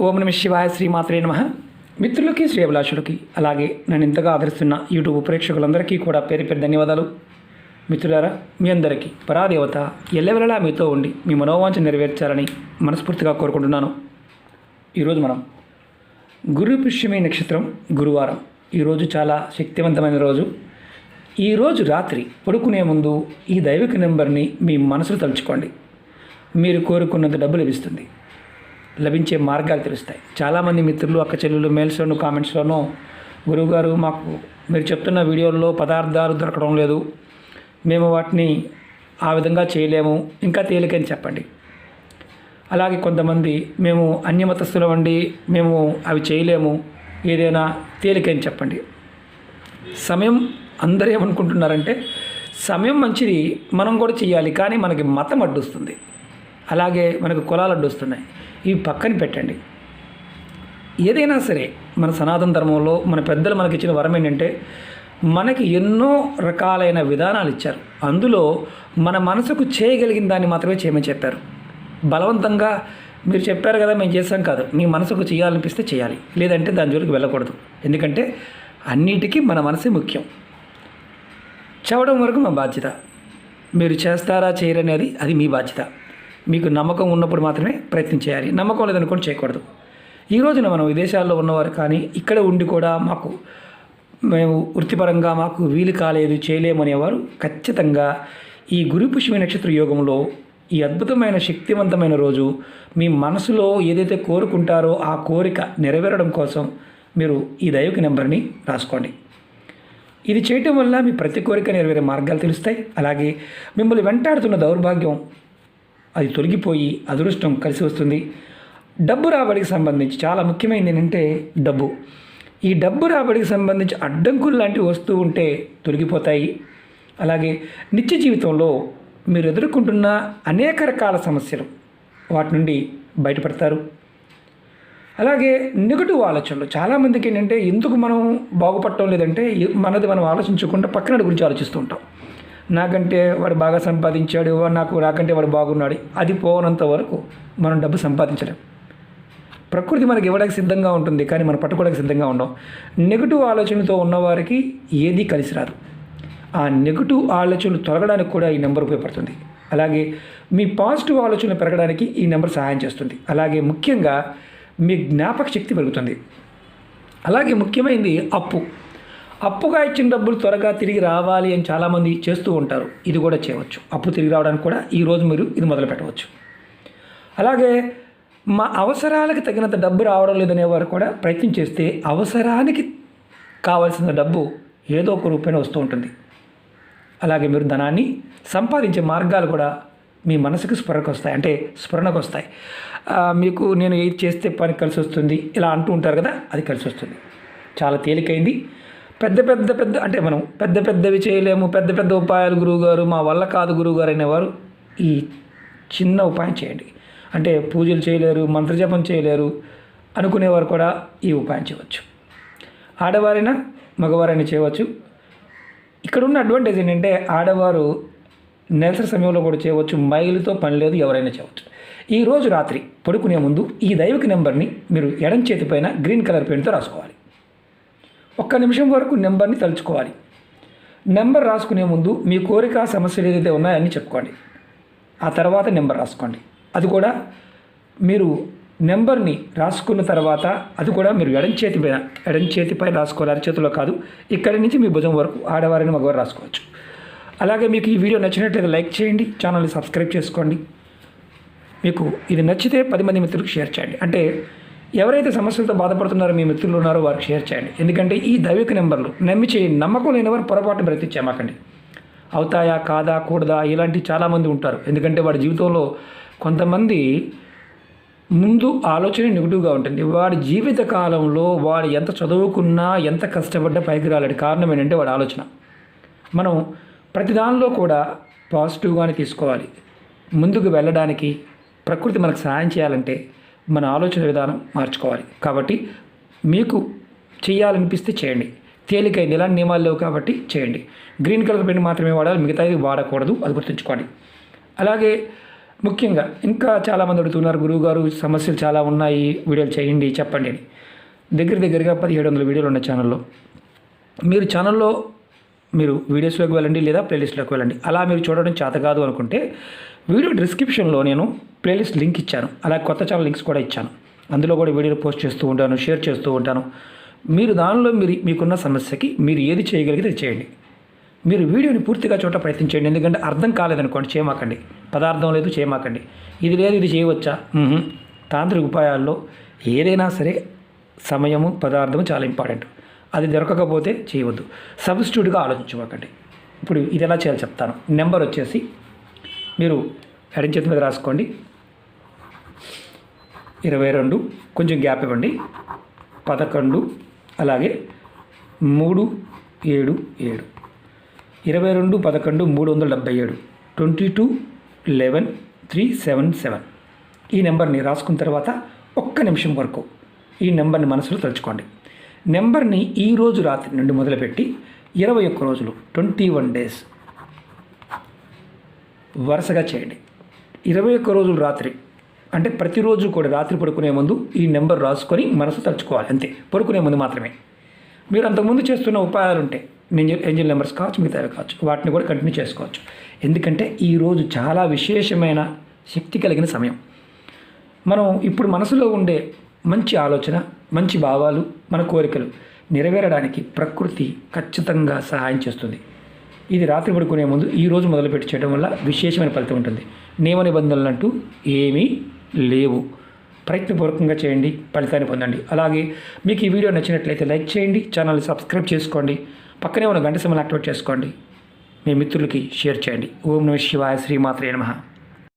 ఓం నమ శివాయ శ్రీమాత్రే నమ. మిత్రులకి శ్రేయభిలాషులకి అలాగే నన్ను ఇంతగా ఆదరిస్తున్న యూట్యూబ్ ప్రేక్షకులందరికీ కూడా పేరు పేరు ధన్యవాదాలు. మిత్రులారా మీ అందరికీ పరాదేవత ఎల్లవెల్లలా మీతో ఉండి మీ మనోవాంఛ నెరవేర్చాలని మనస్ఫూర్తిగా కోరుకుంటున్నాను. ఈరోజు మనం గురు పుష్యమి నక్షత్రం గురువారం. ఈరోజు చాలా శక్తివంతమైన రోజు. ఈరోజు రాత్రి పడుకునే ముందు ఈ దైవిక నెంబర్ని మీ మనసులో తలుచుకోండి. మీరు కోరుకున్నంత డబ్బు లభిస్తుంది. లభించే మార్గాలు తెలుస్తాయి. చాలామంది మిత్రులు అక్క చెల్లెలు మెయిల్స్లోను కామెంట్స్లోనూ గురువుగారు మాకు మీరు చెప్తున్న వీడియోల్లో పదార్థాలు దొరకడం లేదు. మేము వాటిని ఆ విధంగా చేయలేము. ఇంకా తేలికని చెప్పండి. అలాగే కొంతమంది మేము అన్యమతస్థులం అండి మేము అవి చేయలేము. ఏదైనా తేలికని చెప్పండి. సమయం అందరూ ఏమనుకుంటున్నారంటే సమయం మంచిది మనం కూడా చేయాలి కానీ మనకి మతం అడ్డుస్తుంది. అలాగే మనకు కులాలు అడ్డుస్తున్నాయి. ఇవి పక్కన పెట్టండి. ఏదైనా సరే మన సనాతన ధర్మంలో మన పెద్దలు మనకి ఇచ్చిన వరం ఏంటంటే మనకి ఎన్నో రకాలైన విధానాలు ఇచ్చారు. అందులో మన మనసుకు చేయగలిగిన దాన్ని మాత్రమే చేయమని చెప్పారు. బలవంతంగా మీరు చెప్పారు కదా మేము చేస్తాం కాదు. మీ మనసుకు చేయాలనిపిస్తే చేయాలి. లేదంటే దాని జోలికి వెళ్ళకూడదు. ఎందుకంటే అన్నిటికీ మన మనసే ముఖ్యం. చవడం వరకు మా బాధ్యత. మీరు చేస్తారా చేయరనేది అది మీ బాధ్యత. మీకు నమ్మకం ఉన్నప్పుడు మాత్రమే ప్రయత్నం చేయాలి. నమ్మకం లేదనుకోండి చేయకూడదు. ఈ రోజున మనం విదేశాల్లో ఉన్నవారు కానీ ఇక్కడ ఉండి కూడా మాకు మేము వృత్తిపరంగా మాకు వీలు కాలేదు చేయలేమనేవారు ఖచ్చితంగా ఈ గురు పుష్మి నక్షత్ర యోగంలో ఈ అద్భుతమైన శక్తివంతమైన రోజు మీ మనసులో ఏదైతే కోరుకుంటారో ఆ కోరిక నెరవేరడం కోసం మీరు ఈ దైవిక నెంబర్ని రాసుకోండి. ఇది చేయటం వల్ల మీ ప్రతి కోరిక నెరవేరే మార్గాలు తెలుస్తాయి. అలాగే మిమ్మల్ని వెంటాడుతున్న దౌర్భాగ్యం అది తొలగిపోయి అదృష్టం కలిసి వస్తుంది. డబ్బు రాబడికి సంబంధించి చాలా ముఖ్యమైనది ఏంటంటే డబ్బు. ఈ డబ్బు రాబడికి సంబంధించి అడ్డంకులు లాంటివి వస్తూ ఉంటే తొలగిపోతాయి. అలాగే నిత్య జీవితంలో మీరు ఎదుర్కొంటున్న అనేక రకాల సమస్యలు వాటి నుండి బయటపడతారు. అలాగే నెగటివ్ ఆలోచనలు. చాలామందికి ఏంటంటే ఎందుకు మనం బాగుపడటం లేదంటే మనది మనం ఆలోచించకుండా పక్కన గురించి ఆలోచిస్తూ ఉంటాం. నాకంటే వాడు బాగా సంపాదించాడు వాడు నాకు నాకంటే వాడు బాగున్నాడు అది పోనంత వరకు మనం డబ్బు సంపాదించలేం. ప్రకృతి మనకి ఇవ్వడానికి సిద్ధంగా ఉంటుంది కానీ మనం పట్టుకోవడానికి సిద్ధంగా ఉండం నెగటివ్ ఆలోచనతో ఉన్నవారికి ఏదీ కలిసి రాదు. ఆ నెగటివ్ ఆలోచనలు తొలగడానికి కూడా ఈ నెంబర్ ఉపయోగపడుతుంది. అలాగే మీ పాజిటివ్ ఆలోచనలు పెరగడానికి ఈ నెంబర్ సహాయం చేస్తుంది. అలాగే ముఖ్యంగా మీ జ్ఞాపక శక్తి పెరుగుతుంది. అలాగే ముఖ్యమైనది అప్పు. అప్పుగా ఇచ్చిన డబ్బులు త్వరగా తిరిగి రావాలి అని చాలామంది చేస్తూ ఉంటారు. ఇది కూడా చేయవచ్చు. అప్పు తిరిగి రావడానికి కూడా ఈరోజు మీరు ఇది మొదలు పెట్టవచ్చు. అలాగే మా అవసరాలకు తగినంత డబ్బు రావడం లేదనే వారు కూడా ప్రయత్నం చేస్తే అవసరానికి కావాల్సిన డబ్బు ఏదో ఒక రూపాయన వస్తూ ఉంటుంది. అలాగే మీరు ధనాన్ని సంపాదించే మార్గాలు కూడా మీ మనసుకు స్ఫురణకు వస్తాయి. అంటే స్ఫురణకు వస్తాయి. మీకు నేను ఏది చేస్తే పని కలిసి వస్తుంది ఇలా అంటూ ఉంటారు కదా అది కలిసి వస్తుంది. చాలా తేలికైంది. పెద్ద పెద్ద పెద్ద అంటే మనం పెద్ద పెద్దవి చేయలేము పెద్ద పెద్ద ఉపాయాలు గురువుగారు మా వల్ల కాదు గురువుగారు అనేవారు ఈ చిన్న ఉపాయం చేయండి. అంటే పూజలు చేయలేరు మంత్రజపం చేయలేరు అనుకునేవారు కూడా ఈ ఉపాయం చేయవచ్చు. ఆడవారైనా మగవారైనా చేయవచ్చు. ఇక్కడ ఉన్న అడ్వాంటేజ్ ఏంటంటే ఆడవారు నెలసరి సమయంలో కూడా చేయవచ్చు మైలుతో పని లేదు ఎవరైనా చేయవచ్చు. ఈ రోజు రాత్రి పడుకునే ముందు ఈ దైవిక నెంబర్ని మీరు ఎడం చేతి పైన గ్రీన్ కలర్ పెయింట్తో రాసుకోవాలి. ఒక్క నిమిషం వరకు నెంబర్ని తలుచుకోవాలి. నెంబర్ రాసుకునే ముందు మీ కోరిక సమస్యలు ఏదైతే ఉన్నాయని చెప్పుకోండి. ఆ తర్వాత నెంబర్ రాసుకోండి. అది కూడా మీరు నెంబర్ని రాసుకున్న తర్వాత అది కూడా మీరు ఎడం చేతి పైన ఎడం చేతిపై రాసుకోవాలి. అరచేతిలో కాదు. ఇక్కడి నుంచి మీ భుజం వరకు ఆడవారిని మగవారు రాసుకోవచ్చు. అలాగే మీకు ఈ వీడియో నచ్చినట్లయితే లైక్ చేయండి ఛానల్ని సబ్స్క్రైబ్ చేసుకోండి. మీకు ఇది నచ్చితే పది మంది మిత్రులకు షేర్ చేయండి. అంటే ఎవరైతే సమస్యలతో బాధపడుతున్నారో మీ మిత్రులు ఉన్నారో వారికి షేర్ చేయండి. ఎందుకంటే ఈ దైవిక నెంబర్లు నమ్మి చేయండి నమ్మకం లేనివారు పొరపాటు బ్రతిచ్చామాకండి అవుతాయా కాదా కూడదా ఇలాంటి చాలామంది ఉంటారు. ఎందుకంటే వాడి జీవితంలో కొంతమంది ముందు ఆలోచన నెగిటివ్గా ఉంటుంది. వాడి జీవిత కాలంలో వాడు ఎంత చదువుకున్నా ఎంత కష్టపడ్డా పైకి రాలేడు. కారణం ఏంటంటే వాడి ఆలోచన. మనం ప్రతి దానిలో కూడా పాజిటివ్గానే తీసుకోవాలి. ముందుకు వెళ్ళడానికి ప్రకృతి మనకు సహాయం చేయాలంటే మన ఆలోచన విధానం మార్చుకోవాలి. కాబట్టి మీకు చేయాలనిపిస్తే చేయండి. తేలికైంది ఎలాంటి నియమాలు లేవు కాబట్టి చేయండి. గ్రీన్ కలర్ పెయింట్ మాత్రమే వాడాలి మిగతాది వాడకూడదు అది గుర్తుంచుకోండి. అలాగే ముఖ్యంగా ఇంకా చాలామంది అడుగుతున్నారు గురువుగారు సమస్యలు చాలా ఉన్నాయి వీడియోలు చేయండి చెప్పండి అని. దగ్గర దగ్గరగా పదిహేడు వందల వీడియోలు ఉన్నాయి ఛానల్లో. మీరు ఛానల్లో మీరు వీడియోస్లోకి వెళ్ళండి లేదా ప్లేలిస్ట్లోకి వెళ్ళండి. అలా మీరు చూడడం చేత కాదు అనుకుంటే వీడియో డిస్క్రిప్షన్లో నేను ప్లేలిస్ట్ లింక్ ఇచ్చాను. అలాగే కొత్త ఛానల్ లింక్స్ కూడా ఇచ్చాను. అందులో కూడా వీడియోలు పోస్ట్ చేస్తూ ఉంటాను షేర్ చేస్తూ ఉంటాను. మీరు దానిలో మీరు మీకున్న సమస్యకి మీరు ఏది చేయగలిగితే అది చేయండి. మీరు వీడియోని పూర్తిగా చూడ ప్రయత్నించండి. ఎందుకంటే అర్థం కాలేదనుకోండి చేయమాకండి. పదార్థం లేదు చేయమాకండి. ఇది లేదు ఇది చేయవచ్చా? తాంత్రిక ఉపాయాల్లో ఏదైనా సరే సమయము పదార్థము చాలా ఇంపార్టెంట్. అది దొరకకపోతే చేయవద్దు. సబ్స్టిట్యూట్గా ఆలోచించుకోకండి. ఇప్పుడు ఇది ఎలా చేయాలో చెప్తాను. నెంబర్ వచ్చేసి మీరు ఎడం చేతి మీద రాసుకోండి. ఇరవై రెండు కొంచెం గ్యాప్ ఇవ్వండి. పదకొండు అలాగే మూడు ఏడు ఏడు. ఇరవై రెండు పదకొండు మూడు వందల డెబ్బై ఏడు. Twenty two eleven three seven seven. ఈ నెంబర్ని రాసుకున్న తర్వాత ఒక్క నిమిషం వరకు ఈ నెంబర్ని మనసులో తలుచుకోండి. నెంబర్ని ఈరోజు రాత్రి నుండి మొదలుపెట్టి ఇరవై ఒక్క రోజులు ట్వంటీ వన్ డేస్ వరుసగా చేయండి. ఇరవై ఒక్క రోజులు రాత్రి అంటే ప్రతిరోజు కూడా రాత్రి పడుకునే ముందు ఈ నెంబర్ రాసుకొని మనసు తలుచుకోవాలి అంతే. పడుకునే ముందు మాత్రమే. మీరు అంతకుముందు చేస్తున్న ఉపాయాలు ఉంటాయి ఏంజల్ ఏంజల్ నెంబర్స్ కావచ్చు మిగతావి కావచ్చు వాటిని కూడా కంటిన్యూ చేసుకోవచ్చు. ఎందుకంటే ఈరోజు చాలా విశేషమైన శక్తి కలిగిన సమయం. మనం ఇప్పుడు మనసులో ఉండే మంచి ఆలోచన మంచి భావాలు మన కోరికలు నెరవేరడానికి ప్రకృతి ఖచ్చితంగా సహాయం చేస్తుంది. ఇది రాత్రి పడుకునే ముందు ఈ రోజు మొదలుపెట్టి చేయడం వల్ల విశేషమైన ఫలితం ఉంటుంది. నియమ నిబంధనలు అంటూ ఏమీ లేవు. ప్రయత్నపూర్వకంగా చేయండి ఫలితాన్ని పొందండి. అలాగే మీకు ఈ వీడియో నచ్చినట్లయితే లైక్ చేయండి ఛానల్ సబ్స్క్రైబ్ చేసుకోండి పక్కనే ఉన్న గంట సమయం యాక్టివేట్ చేసుకోండి. మీ మిత్రులకి షేర్ చేయండి. ఓం నమ శివాయ శ్రీమాత్రే నమ.